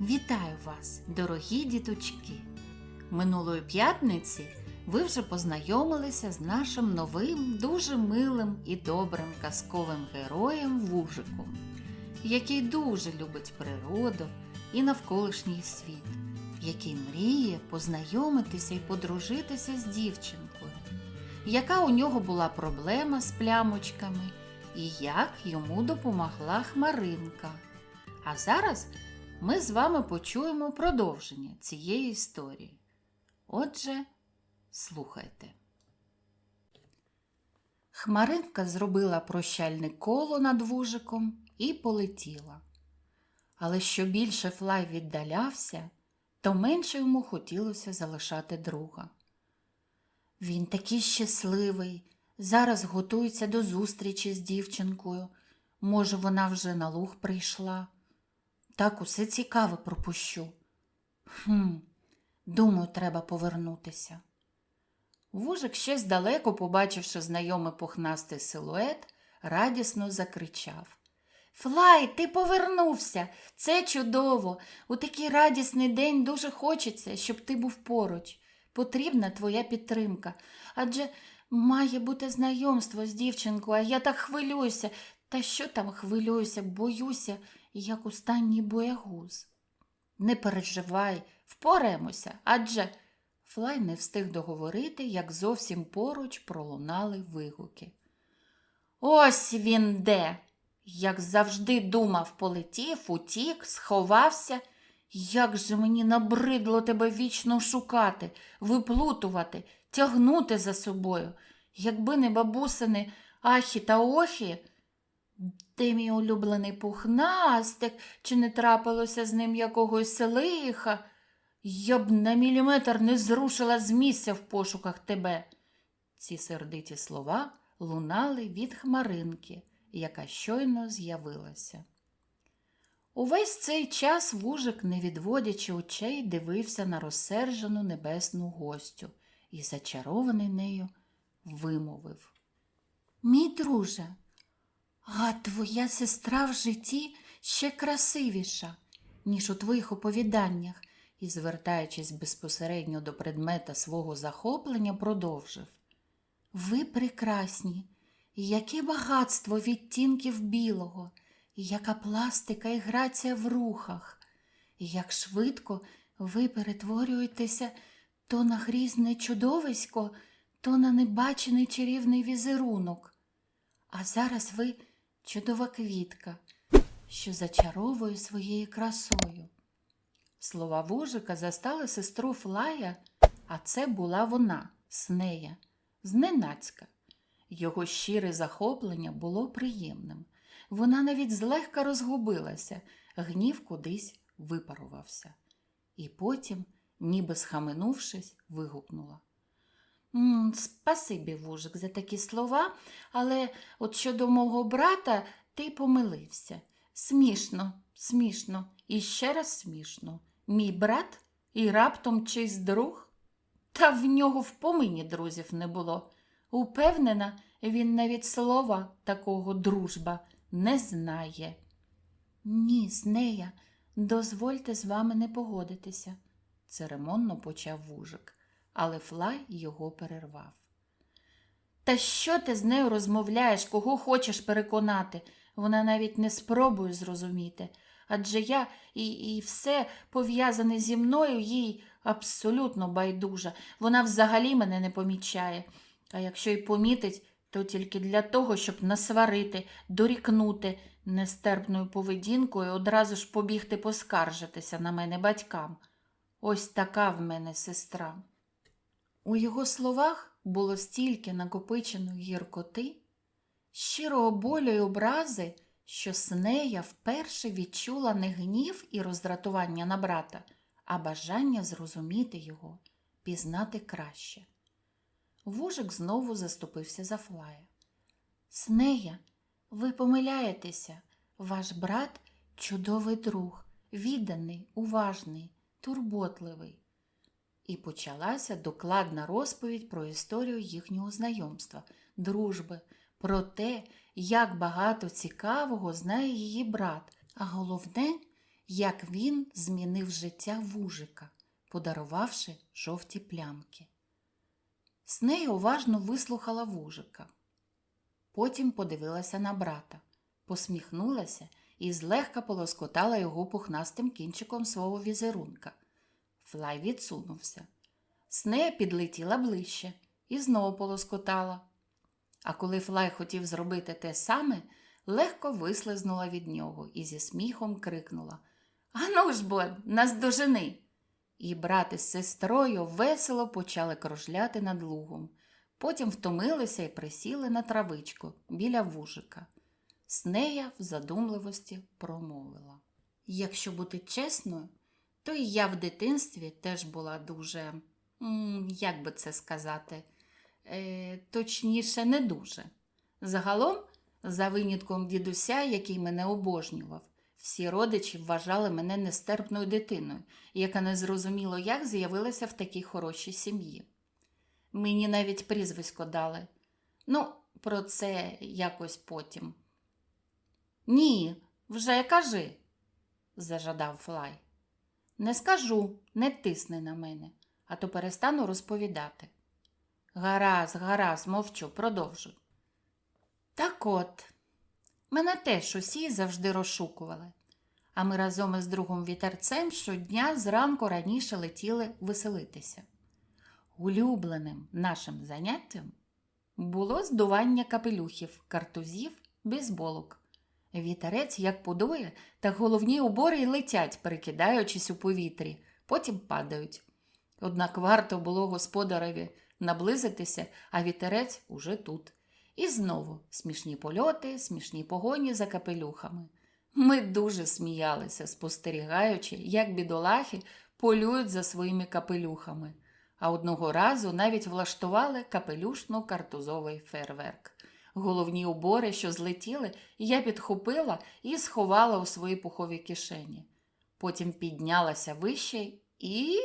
Вітаю вас, дорогі діточки! Минулої п'ятниці ви вже познайомилися з нашим новим, дуже милим і добрим казковим героєм Вужиком, який дуже любить природу і навколишній світ, який мріє познайомитися і подружитися з дівчинкою, яка у нього була проблема з плямочками і як йому допомогла Хмаринка. А зараз ми з вами почуємо продовження цієї історії. Отже, слухайте. Хмаринка зробила прощальне коло над вужиком і полетіла. Але що більше Флай віддалявся, то менше йому хотілося залишати друга. Він такий щасливий, зараз готується до зустрічі з дівчинкою. Може, вона вже на луг прийшла. Так усе цікаве пропущу. Хм, думаю, треба повернутися. Вужик ще здалеку, побачивши знайомий пухнастий силует, радісно закричав. Флай, ти повернувся. Це чудово. У такий радісний день дуже хочеться, щоб ти був поруч. Потрібна твоя підтримка. Адже має бути знайомство з дівчинкою, а я так хвилююся. Та що там хвилююся, боюся, як останній боягуз. Не переживай, впораємося, адже Флай не встиг договорити, як зовсім поруч пролунали вигуки. Ось він де. Як завжди думав, полетів, утік, сховався. Як же мені набридло тебе вічно шукати, виплутувати, тягнути за собою. Якби не бабусини ахі та охі, ти мій улюблений пухнастик, чи не трапилося з ним якогось лиха, я б на міліметр не зрушила з місця в пошуках тебе. Ці сердиті слова лунали від хмаринки, яка щойно з'явилася. Увесь цей час вужик, не відводячи очей, дивився на розсержену небесну гостю і, зачарований нею, вимовив. Мій друже, а твоя сестра в житті ще красивіша, ніж у твоїх оповіданнях, і, звертаючись безпосередньо до предмета свого захоплення, продовжив. Ви прекрасні, яке багатство відтінків білого, яка пластика і грація в рухах, як швидко ви перетворюєтеся то на грізне чудовисько, то на небачений чарівний візерунок. А зараз ви чудова квітка, що зачаровує своєю красою. Слова вужика застали сестру Флая, а це була вона, Снея, зненацька. Його щире захоплення було приємним. Вона навіть злегка розгубилася, гнів кудись випарувався. І потім, ніби схаменувшись, вигукнула. «М, Спасибі, вужик, за такі слова, але от щодо мого брата ти помилився. Смішно, смішно і ще раз смішно. Мій брат і раптом чийсь друг? Та в нього в помині друзів не було. Упевнена, він навіть слова такого дружба не знає. Ні, Снея, дозвольте з вами не погодитися, церемонно почав вужик, але Флай його перервав. Та що ти з нею розмовляєш, кого хочеш переконати? Вона навіть не спробує зрозуміти. Адже я і, і все пов'язане зі мною їй абсолютно байдужа. Вона взагалі мене не помічає. А якщо й помітить, то тільки для того, щоб насварити, дорікнути нестерпною поведінкою, одразу ж побігти поскаржитися на мене батькам. Ось така в мене сестра. У його словах було стільки накопиченої гіркоти, щирого болю й образи, що Снея вперше відчула не гнів і роздратування на брата, а бажання зрозуміти його, пізнати краще. Вужик знову заступився за Флая. Снея, ви помиляєтеся. Ваш брат чудовий друг, відданий, уважний, турботливий. І почалася докладна розповідь про історію їхнього знайомства, дружби, про те, як багато цікавого знає її брат, а головне, як він змінив життя вужика, подарувавши жовті плямки. Снея уважно вислухала вужика. Потім подивилася на брата, посміхнулася і злегка полоскотала його пухнастим кінчиком свого візерунка. Флай відсунувся. Снея підлетіла ближче і знову полоскотала. А коли Флай хотів зробити те саме, легко вислизнула від нього і зі сміхом крикнула Ану ж бо, наздожени! І брат із сестрою весело почали кружляти над лугом. Потім втомилися і присіли на травичку біля вужика. Снея в задумливості промовила. Якщо бути чесною, то і я в дитинстві теж була дуже, як би це сказати, е, точніше, не дуже. Загалом, за винятком дідуся, який мене обожнював, всі родичі вважали мене нестерпною дитиною, яка незрозуміло як з'явилася в такій хорошій сім'ї. Мені навіть прізвисько дали. Ну, про це якось потім. Ні, вже кажи, зажадав Флай. Не скажу, не тисни на мене, а то перестану розповідати. Гаразд, гаразд, мовчу, продовжуй. Так от, мене теж усі завжди розшукували, а ми разом із другом вітерцем щодня зранку раніше летіли веселитися. Улюбленим нашим заняттям було здування капелюхів, картузів, бейсболок. Вітерець як подує, так головні убори й летять, перекидаючись у повітрі, потім падають. Однак варто було господареві наблизитися, а вітерець уже тут. І знову смішні польоти, смішні погоні за капелюхами. Ми дуже сміялися, спостерігаючи, як бідолахи полюють за своїми капелюхами, а одного разу навіть влаштували капелюшно-картузовий фейерверк. Головні убори, що злетіли, я підхопила і сховала у свої пухові кишені. Потім піднялася вище і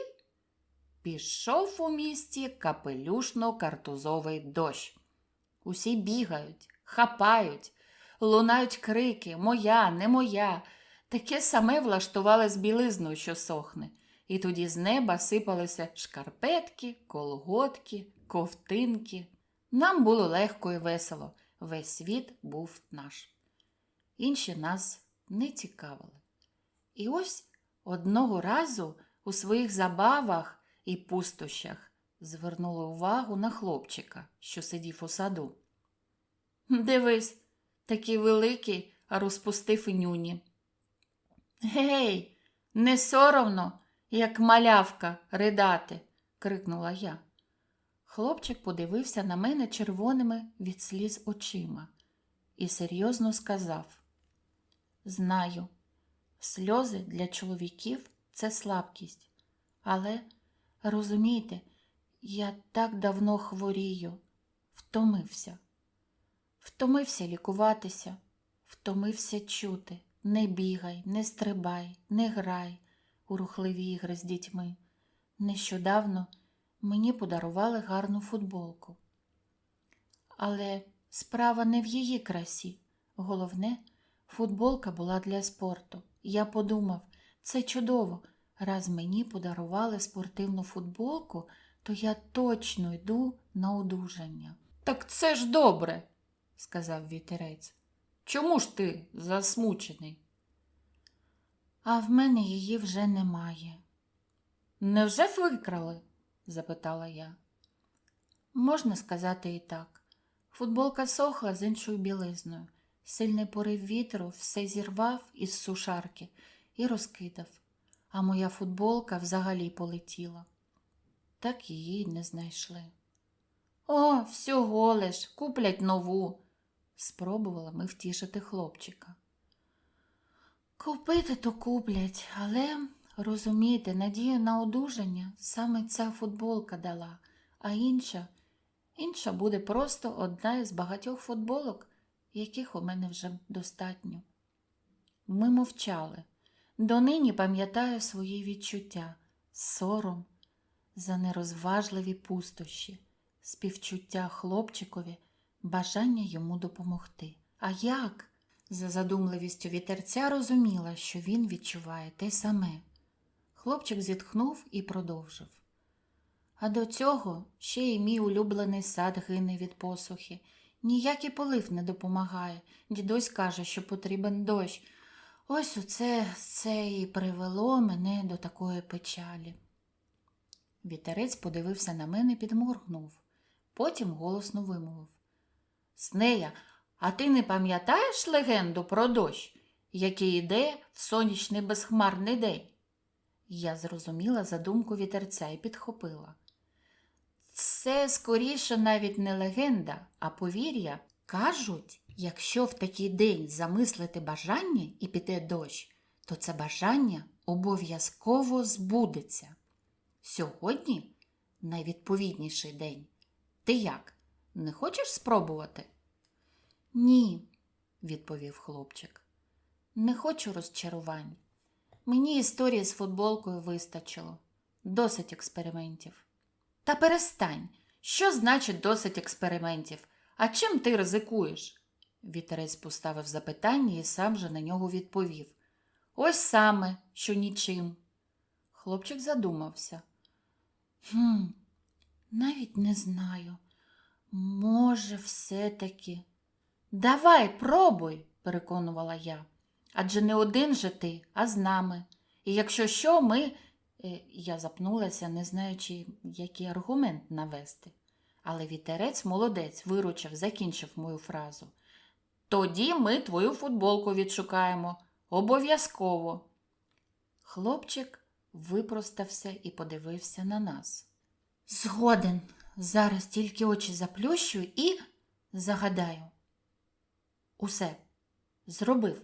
пішов у місті капелюшно-картузовий дощ. Усі бігають, хапають, лунають крики Моя, не моя. Таке саме влаштували з білизною, що сохне, і тоді з неба сипалися шкарпетки, колготки, ковтинки. Нам було легко і весело, весь світ був наш. Інші нас не цікавили. І ось одного разу у своїх забавах і пустощах звернула увагу на хлопчика, що сидів у саду. Дивись, такий великий, а розпустив нюні. Гей, не соромно, як малявка, ридати, крикнула я. Хлопчик подивився на мене червоними від сліз очима і серйозно сказав: Знаю, сльози для чоловіків це слабкість, але розумієте, я так давно хворію, втомився. Втомився лікуватися, втомився чути. Не бігай, не стрибай, не грай у рухливі ігри з дітьми. Нещодавно мені подарували гарну футболку. Але справа не в її красі. Головне, футболка була для спорту. Я подумав, це чудово. Раз мені подарували спортивну футболку, то я точно йду на одужання. Так це ж добре, сказав вітерець. Чому ж ти засмучений? А в мене її вже немає. Невже викрали? Запитала я. Можна сказати і так. Футболка сохла з іншою білизною. Сильний порив вітру все зірвав із сушарки і розкидав, а моя футболка взагалі полетіла. Так її не знайшли. О, всього лиш, куплять нову, спробувала ми втішити хлопчика. Купити то куплять, але розумієте, надію на одужання саме ця футболка дала, а інша, інша буде просто одна із багатьох футболок, яких у мене вже достатньо. Ми мовчали. Донині пам'ятаю свої відчуття, сором за нерозважливі пустощі, співчуття хлопчикові, бажання йому допомогти. А як? За задумливістю вітерця розуміла, що він відчуває те саме. Хлопчик зітхнув і продовжив. А до цього ще й мій улюблений сад гине від посухи. Ніякий полив не допомагає. Дідусь каже, що потрібен дощ. Ось оце це і привело мене до такої печалі. Вітерець подивився на мене підморгнув. Потім голосно вимовив. Снея, а ти не пам'ятаєш легенду про дощ, який йде в сонячний безхмарний день? Я зрозуміла задумку вітерця і підхопила. Це скоріше навіть не легенда, а повір'я. Кажуть, якщо в такий день замислити бажання і піде дощ, то це бажання обов'язково збудеться. Сьогодні найвідповідніший день. Ти як? Не хочеш спробувати? Ні, відповів хлопчик. Не хочу розчарувань. Мені історії з футболкою вистачило. Досить експериментів. Та перестань. Що значить досить експериментів? А чим ти ризикуєш? Вітерець поставив запитання і сам же на нього відповів. Ось саме, що нічим. Хлопчик задумався. Хм, навіть не знаю. Може, все-таки. Давай, пробуй, переконувала я. Адже не один же ти, а з нами. І якщо що, ми. Е, Я запнулася, не знаючи, який аргумент навести. Але вітерець молодець виручив, закінчив мою фразу. Тоді ми твою футболку відшукаємо. Обов'язково. Хлопчик випростався і подивився на нас. Згоден, зараз тільки очі заплющую і загадаю. Усе зробив,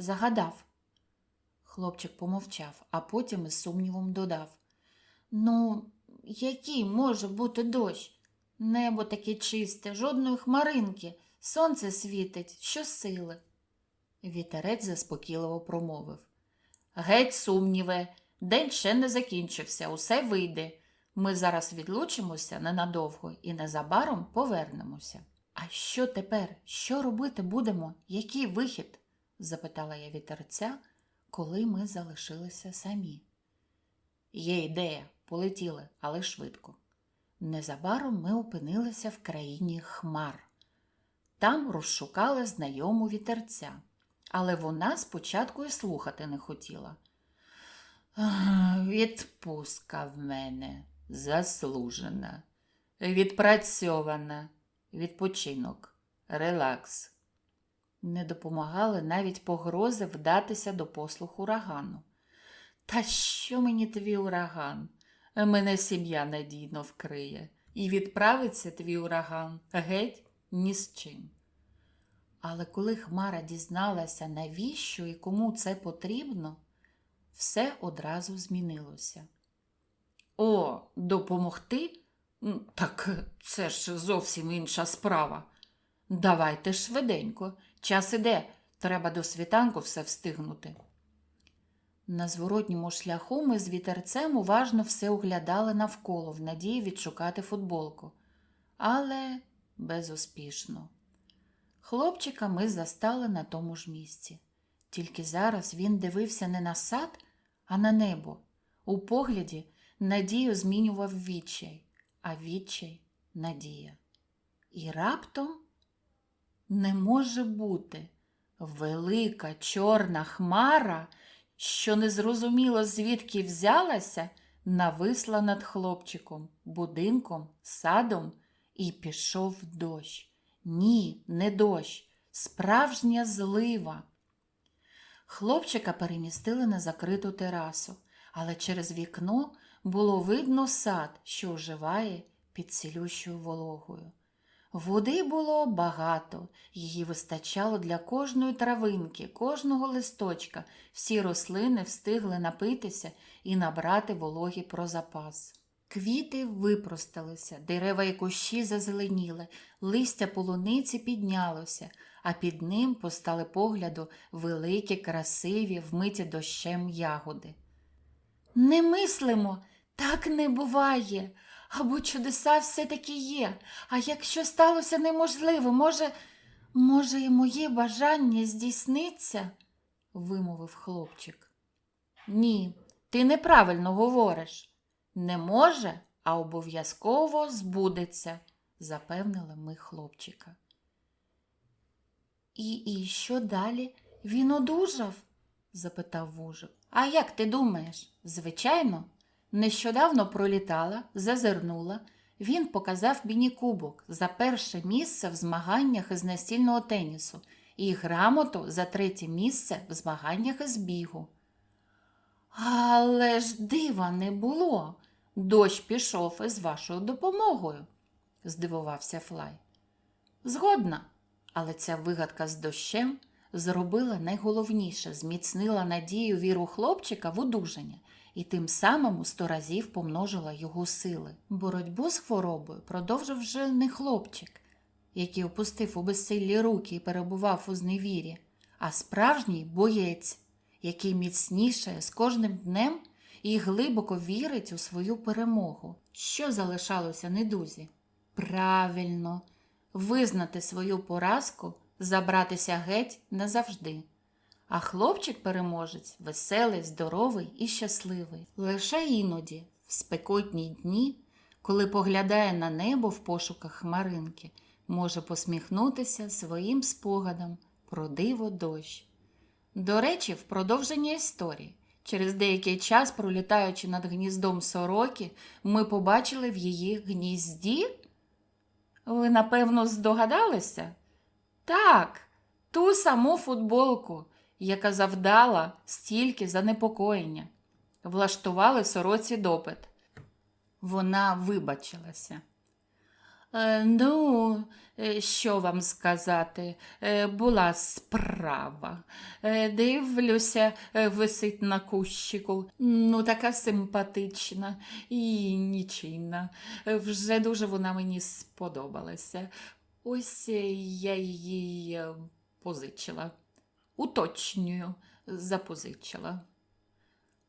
загадав. Хлопчик помовчав, а потім із сумнівом додав. Ну, який може бути дощ? Небо таке чисте, жодної хмаринки, сонце світить, щосили. Вітерець заспокійливо промовив. Геть, сумніве, день ще не закінчився, усе вийде. Ми зараз відлучимося ненадовго і незабаром повернемося. А що тепер? Що робити будемо? Який вихід? Запитала я вітерця, коли ми залишилися самі. Є ідея, полетіли, але швидко. Незабаром ми опинилися в країні хмар. Там розшукали знайому вітерця, але вона спочатку і слухати не хотіла. «Ах, Відпустка в мене заслужена, відпрацьована, відпочинок, релакс. Не допомагали навіть погрози вдатися до послуг урагану. Та що мені твій ураган? Мене сім'я надійно вкриє, і відправиться твій ураган геть ні з чим. Але коли Хмара дізналася, навіщо і кому це потрібно, все одразу змінилося. О, допомогти? Так це ж зовсім інша справа. Давайте швиденько, час іде, треба до світанку все встигнути. На зворотньому шляху ми з вітерцем уважно все оглядали навколо в надії відшукати футболку, але безуспішно. Хлопчика ми застали на тому ж місці. Тільки зараз він дивився не на сад, а на небо. У погляді надію змінював відчай, а відчай надія. І раптом не може бути велика чорна хмара, що незрозуміло звідки взялася, нависла над хлопчиком, будинком, садом і пішов дощ. Ні, не дощ, справжня злива. Хлопчика перемістили на закриту терасу, але через вікно було видно сад, що оживає під цілющою вологою. Води було багато, її вистачало для кожної травинки, кожного листочка. Всі рослини встигли напитися і набрати вологі про запас. Квіти випросталися, дерева і кущі зазеленіли, листя полуниці піднялося, а під ним постали погляду великі, красиві, вмиті дощем ягоди. Не мислимо, так не буває. Або чудеса все-таки є. А якщо сталося неможливо, може, Може, і моє бажання здійсниться? вимовив хлопчик. Ні, ти неправильно говориш. Не може, а обов'язково збудеться, запевнили ми хлопчика. І, і що далі? Він одужав? запитав вужик. А як ти думаєш? Звичайно, нещодавно пролітала, зазирнула. Він показав мені кубок за перше місце в змаганнях із настільного тенісу і грамоту за третє місце в змаганнях із бігу. Але ж дива не було. Дощ пішов із вашою допомогою, здивувався Флай. Згодна, але ця вигадка з дощем зробила найголовніше, зміцнила надію віру хлопчика в одужання і тим самим у сто разів помножила його сили. Боротьбу з хворобою продовжив вже не хлопчик, який опустив у безсиллі руки і перебував у зневірі, а справжній боєць, який міцнішає з кожним днем і глибоко вірить у свою перемогу. Що залишалося недузі? Правильно, визнати свою поразку, забратися геть назавжди. А хлопчик-переможець веселий, здоровий і щасливий. Лише іноді, в спекотні дні, коли поглядає на небо в пошуках хмаринки, може посміхнутися своїм спогадам про диво дощ. До речі, в продовження історії. Через деякий час, пролітаючи над гніздом сороки, ми побачили в її гнізді. Ви, напевно, здогадалися? Так, ту саму футболку, яка завдала стільки занепокоєння. Влаштували сороці допит. Вона вибачилася. Е, ну, е, що вам сказати, е, була справа. Дивлюся, висить на кущику. Ну, така симпатична і нічийна. Вже дуже вона мені сподобалася. Ось я її позичила. Уточнюю, запозичила.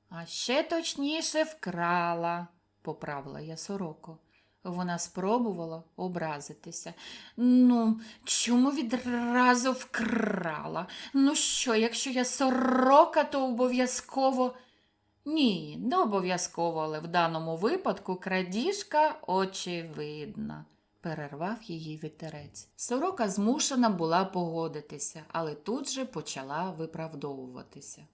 А ще точніше вкрала, поправила я сороку. Вона спробувала образитися. Ну, чому відразу вкрала? Ну що, якщо я сорока, то обов'язково. Ні, не обов'язково, але в даному випадку крадіжка очевидна, перервав її вітерець. Сорока змушена була погодитися, але тут же почала виправдовуватися.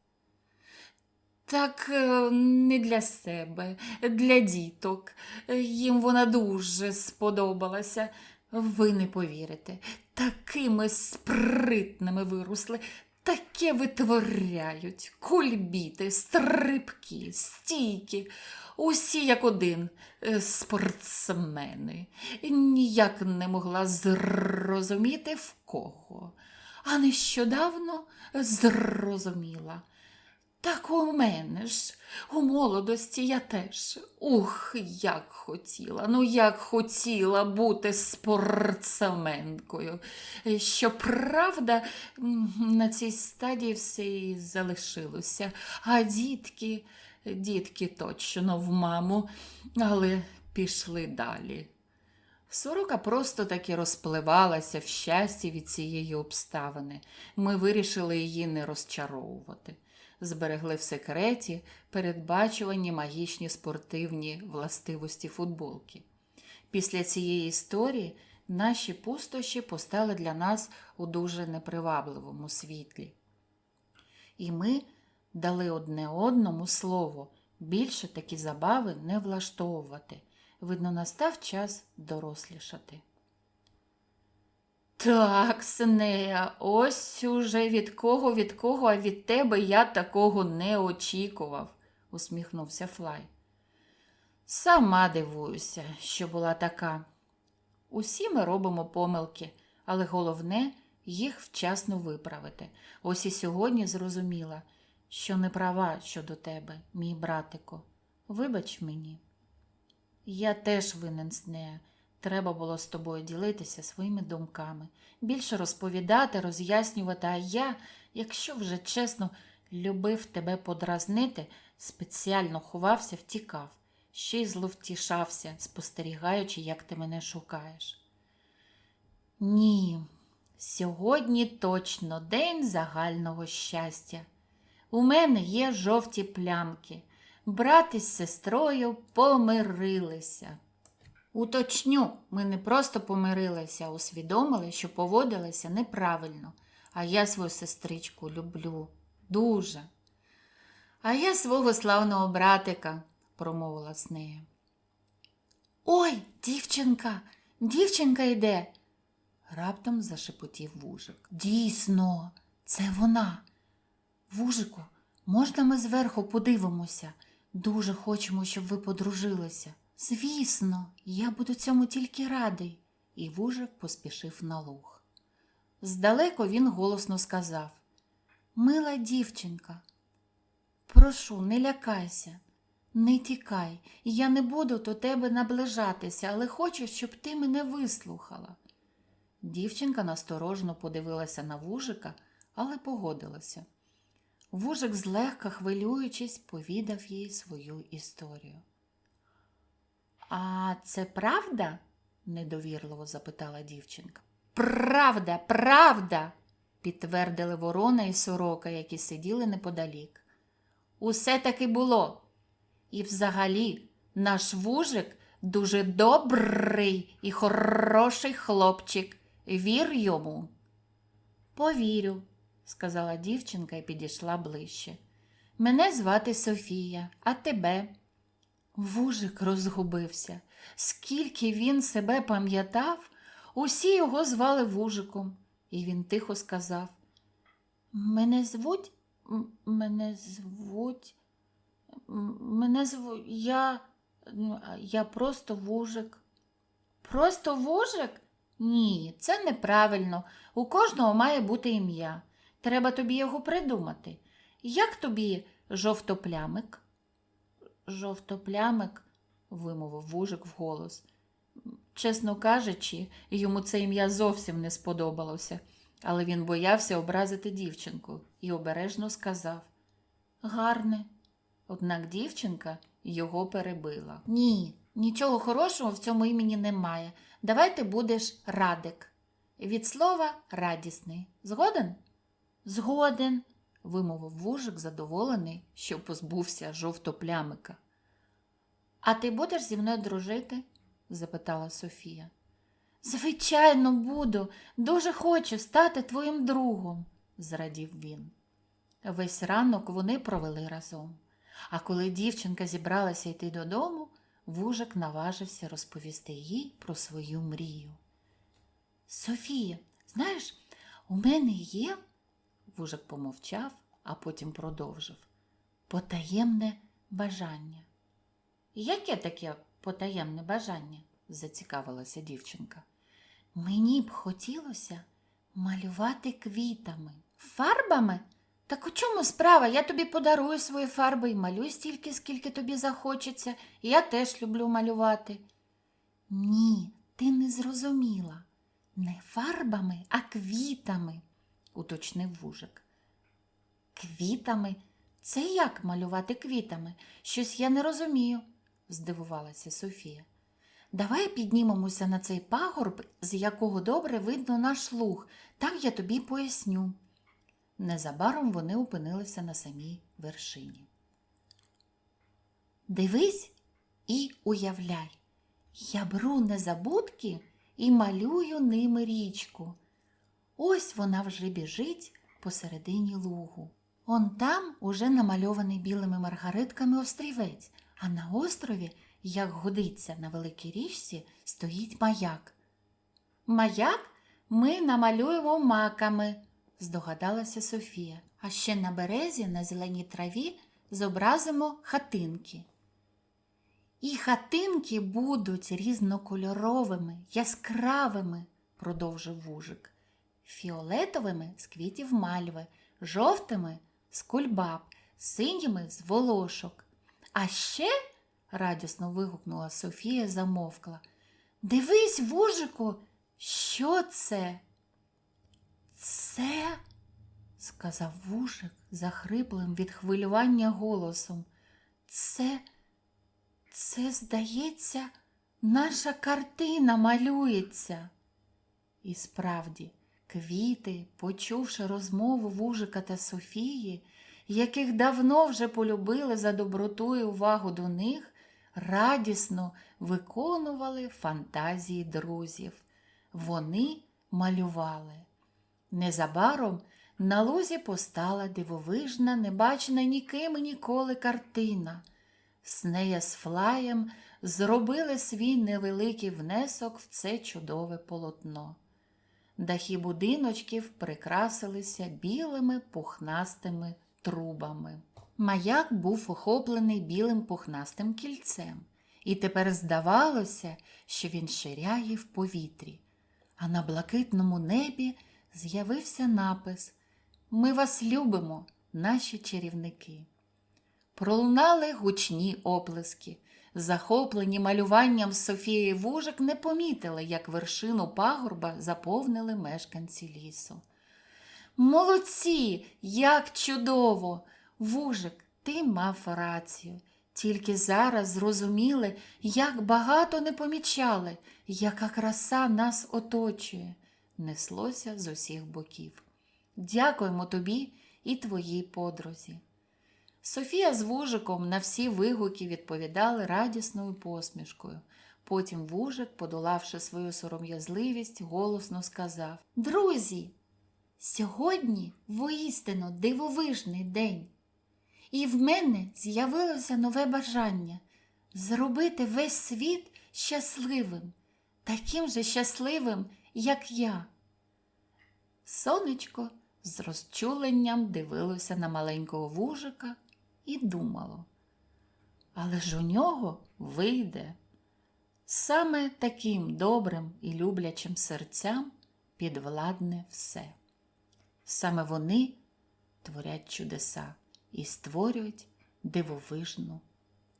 Так е, не для себе, для діток. Їм вона дуже сподобалася. Ви не повірите, такими спритними виросли, таке витворяють, кульбіти, стрибки, стійки, усі як один е, спортсмени. Ніяк не могла зрозуміти в кого. А нещодавно зрозуміла. Так у мене ж, у молодості я теж. Ух, як хотіла, ну як хотіла бути спортсменкою. Щоправда, м, на цій стадії все і залишилося. А дітки, дітки точно в маму, але пішли далі. Сорока просто таки розпливалася в щасті від цієї обставини. Ми вирішили її не розчаровувати. Зберегли в секреті передбачувані магічні спортивні властивості футболки. Після цієї історії наші пустощі постали для нас у дуже непривабливому світлі. І ми дали одне одному слово більше такі забави не влаштовувати. Видно, настав час дорослішати. Так, Синея, ось уже від кого, від кого, а від тебе я такого не очікував, усміхнувся Флай. Сама дивуюся, що була така. Усі ми робимо помилки, але головне їх вчасно виправити. Ось і сьогодні зрозуміла, що не права щодо тебе, мій братико. Вибач мені. Я теж винен з нею. Треба було з тобою ділитися своїми думками, більше розповідати, роз'яснювати, а я, якщо вже чесно, любив тебе подразнити, спеціально ховався, втікав, ще й зловтішався, спостерігаючи, як ти мене шукаєш. Ні, Сьогодні точно день загального щастя. У мене є жовті плямки. Брат із сестрою помирилися. Уточню, ми не просто помирилися, а усвідомили, що поводилися неправильно. А я свою сестричку люблю. Дуже. А я свого славного братика, промовила Снея. Ой, дівчинка, дівчинка йде. Раптом зашепотів вужик. Дійсно, це вона. Вужику, можна ми зверху подивимося? Дуже хочемо, щоб ви подружилися. Звісно, я буду цьому тільки радий. І вужик поспішив на луг. Здалеку він голосно сказав Мила дівчинка, прошу, не лякайся, не тікай, я не буду до тебе наближатися, але хочу, щоб ти мене вислухала. Дівчинка насторожно подивилася на вужика, але погодилася. Вужик, злегка хвилюючись, повідав їй свою історію. А це правда? недовірливо запитала дівчинка. Правда, правда, підтвердили ворона і сорока, які сиділи неподалік. Усе таки було. І взагалі наш вужик дуже добрий і хороший хлопчик. Вір йому. Повірю, сказала дівчинка і підійшла ближче. Мене звати Софія, а тебе? Вужик розгубився. Скільки він себе пам'ятав, усі його звали вужиком, і він тихо сказав Мене звуть, мене звуть, мене звуть, я, я просто вужик. Просто вужик? Ні, це неправильно. У кожного має бути ім'я. Треба тобі його придумати. Як тобі жовтоплямик? Жовтоплямик, вимовив вужик вголос. Чесно кажучи, йому це ім'я зовсім не сподобалося, але він боявся образити дівчинку і обережно сказав Гарне. Однак дівчинка його перебила. Ні, нічого хорошого в цьому імені немає. Давай ти будеш радик. Від слова радісний. Згоден? Згоден, вимовив вужик, задоволений, що позбувся жовтоплямика. А ти будеш зі мною дружити? запитала Софія. Звичайно, буду. Дуже хочу стати твоїм другом, зрадів він. Весь ранок вони провели разом. А коли дівчинка зібралася йти додому, вужик наважився розповісти їй про свою мрію. Софія, знаєш, у мене є, вужик помовчав, а потім продовжив, потаємне бажання. Яке таке потаємне бажання? зацікавилася дівчинка. Мені б хотілося малювати квітами. Фарбами? Так у чому справа? Я тобі подарую свої фарби і малюй стільки, скільки тобі захочеться. Я теж люблю малювати. Ні, ти не зрозуміла. Не фарбами, а квітами, уточнив вужик. Квітами? Це як малювати квітами? Щось я не розумію, здивувалася Софія. Давай піднімемося на цей пагорб, з якого добре видно наш луг, там я тобі поясню. Незабаром вони опинилися на самій вершині. Дивись і уявляй, я беру незабудки і малюю ними річку. Ось вона вже біжить посередині лугу. Он там уже намальований білими маргаритками острівець, а на острові, як годиться на великій річці, стоїть маяк. Маяк ми намалюємо маками, здогадалася Софія. А ще на березі, на зеленій траві, зобразимо хатинки. І хатинки будуть різнокольоровими, яскравими, продовжив вужик, фіолетовими з квітів мальви, жовтими з кульбаб, синіми з волошок. А ще, радісно вигукнула Софія, замовкла. Дивись, вужику, що це? Це, сказав вужик захриплим від хвилювання голосом. Це, це, здається, наша картина малюється. І справді, Квіти, почувши розмову Вужика та Софії, яких давно вже полюбили за доброту і увагу до них, радісно виконували фантазії друзів. Вони малювали. Незабаром на лузі постала дивовижна, небачена ніким ніколи картина. Снея з Флаєм зробили свій невеликий внесок в це чудове полотно. Дахи будиночків прикрасилися білими пухнастими трубами. Маяк був охоплений білим пухнастим кільцем, і тепер здавалося, що він ширяє в повітрі, а на блакитному небі з'явився напис Ми вас любимо, наші чарівники. Пролунали гучні оплески. Захоплені малюванням Софії Вужик не помітили, як вершину пагорба заповнили мешканці лісу. Молодці, як чудово! Вужик, ти мав рацію. Тільки зараз зрозуміли, як багато не помічали, яка краса нас оточує, неслося з усіх боків. Дякуємо тобі і твоїй подрузі. Софія з вужиком на всі вигуки відповідали радісною посмішкою. Потім вужик, подолавши свою сором'язливість, голосно сказав Друзі, сьогодні воістину дивовижний день, і в мене з'явилося нове бажання зробити весь світ щасливим, таким же щасливим, як я. Сонечко з розчуленням дивилося на маленького вужика і думало. Але ж у нього вийде. Саме таким добрим і люблячим серцям підвладне все. Саме вони творять чудеса і створюють дивовижну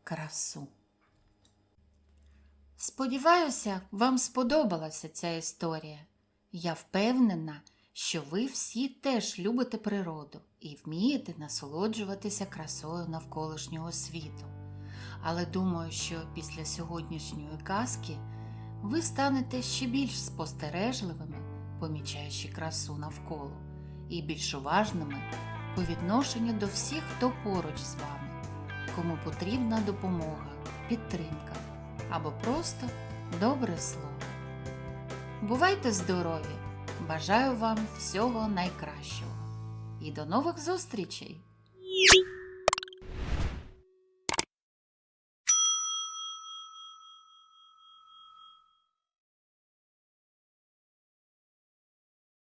красу. Сподіваюся, вам сподобалася ця історія. Я впевнена, що ви всі теж любите природу і вмієте насолоджуватися красою навколишнього світу. Але думаю, що після сьогоднішньої казки ви станете ще більш спостережливими, помічаючи красу навколо, і більш уважними по відношенню до всіх, хто поруч з вами, кому потрібна допомога, підтримка або просто добре слово. Бувайте здорові! Бажаю вам всього найкращого і до нових зустрічей!